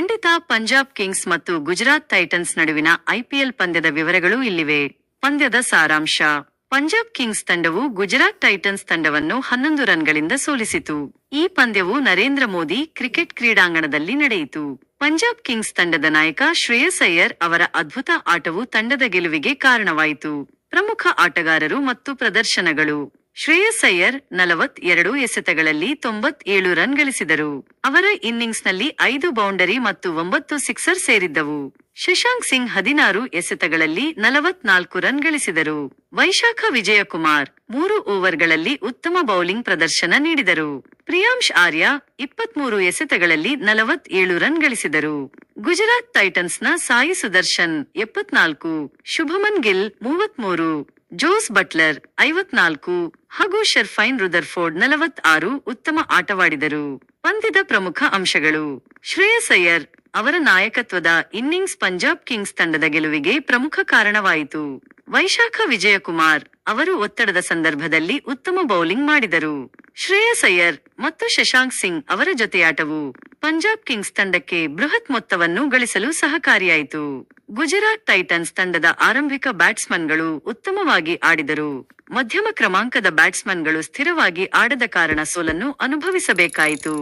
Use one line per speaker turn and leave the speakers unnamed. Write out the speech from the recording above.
Punjab Kings ಮತ್ತು Gujarat Titans ನಡುವಿನ IPL ಪಂದ್ಯದ ವಿವರಗಳು ಇಲ್ಲಿವೆ. ಪಂದ್ಯದ ಸಾರಾಂಶ. ಪಂಜಾಬ್ ಕಿಂಗ್ಸ್ ತಂಡವು ಗುಜರಾತ್ ಟೈಟನ್ಸ್ ತಂಡವನ್ನು ಹನ್ನೊಂದು ರನ್ಗಳಿಂದ ಸೋಲಿಸಿತು. ಈ ಪಂದ್ಯವು ನರೇಂದ್ರ ಮೋದಿ ಕ್ರಿಕೆಟ್ ಕ್ರೀಡಾಂಗಣದಲ್ಲಿ ನಡೆಯಿತು. ಪಂಜಾಬ್ ಕಿಂಗ್ಸ್ ತಂಡದ ನಾಯಕ ಶ್ರೇಯಸ್ ಅಯ್ಯರ್ ಅವರ ಅದ್ಭುತ ಆಟವು ತಂಡದ ಗೆಲುವಿಗೆ ಕಾರಣವಾಯಿತು. ಪ್ರಮುಖ ಆಟಗಾರರು ಮತ್ತು ಪ್ರದರ್ಶನಗಳು. ಶ್ರೇಯಸ್ ಅಯ್ಯರ್ ನಲವತ್ ಎರಡು ಎಸೆತಗಳಲ್ಲಿ ತೊಂಬತ್ ರನ್ ಗಳಿಸಿದರು. ಅವರ ಇನ್ನಿಂಗ್ಸ್ನಲ್ಲಿ ಐದು ಬೌಂಡರಿ ಮತ್ತು ಒಂಬತ್ತು ಸಿಕ್ಸರ್ ಸೇರಿದ್ದವು. ಶಶಾಂಕ್ ಸಿಂಗ್ ಹದಿನಾರು ಎಸೆತಗಳಲ್ಲಿ ನಲವತ್ನಾಲ್ಕು ರನ್ ಗಳಿಸಿದರು. ವೈಶಾಖ ವಿಜಯಕುಮಾರ್ ಮೂರು ಓವರ್ಗಳಲ್ಲಿ ಉತ್ತಮ ಬೌಲಿಂಗ್ ಪ್ರದರ್ಶನ ನೀಡಿದರು. ಪ್ರಿಯಾಂಶ್ ಆರ್ಯ ಇಪ್ಪತ್ಮೂರು ಎಸೆತಗಳಲ್ಲಿ ನಲವತ್ ಏಳು ರನ್ ಗಳಿಸಿದರು. ಗುಜರಾತ್ ಟೈಟನ್ಸ್ನ ಸಾಯಿ ಸುದರ್ಶನ್ ಎಪ್ಪತ್ನಾಲ್ಕು, ಶುಭಮನ್ ಗಿಲ್ ಮೂವತ್ಮೂರು ಜೋಸ್ ಬಟ್ಲರ್ ಐವತ್ನಾಲ್ಕು ಹಾಗೂ ಶರ್ಫೈನ್ ರುದರ್ಫೋರ್ಡ್ ನಲವತ್ ಆರು ಉತ್ತಮ ಆಟವಾಡಿದರು. ಪಂದ್ಯದ ಪ್ರಮುಖ ಅಂಶಗಳು. ಶ್ರೇಯಸ್ ಅಯ್ಯರ್ ಅವರ ನಾಯಕತ್ವದ ಇನ್ನಿಂಗ್ಸ್ ಪಂಜಾಬ್ ಕಿಂಗ್ಸ್ ತಂಡದ ಗೆಲುವಿಗೆ ಪ್ರಮುಖ ಕಾರಣವಾಯಿತು. ವೈಶಾಖ ವಿಜಯಕುಮಾರ್ ಅವರು ಒತ್ತಡದ ಸಂದರ್ಭದಲ್ಲಿ ಉತ್ತಮ ಬೌಲಿಂಗ್ ಮಾಡಿದರು. ಶ್ರೇಯಸ್ ಅಯ್ಯರ್ ಮತ್ತು ಶಶಾಂಕ್ ಸಿಂಗ್ ಅವರ ಜೊತೆಯಾಟವು ಪಂಜಾಬ್ ಕಿಂಗ್ಸ್ ತಂಡಕ್ಕೆ ಬೃಹತ್ ಮೊತ್ತವನ್ನು ಗಳಿಸಲು ಸಹಕಾರಿಯಾಯಿತು. ಗುಜರಾತ್ ಟೈಟನ್ಸ್ ತಂಡದ ಆರಂಭಿಕ ಬ್ಯಾಟ್ಸ್ಮನ್ಗಳು ಉತ್ತಮವಾಗಿ ಆಡಿದರು. ಮಧ್ಯಮ ಕ್ರಮಾಂಕದ ಬ್ಯಾಟ್ಸ್ಮನ್ಗಳು ಸ್ಥಿರವಾಗಿ ಆಡದ ಕಾರಣ ಸೋಲನ್ನು ಅನುಭವಿಸಬೇಕಾಯಿತು.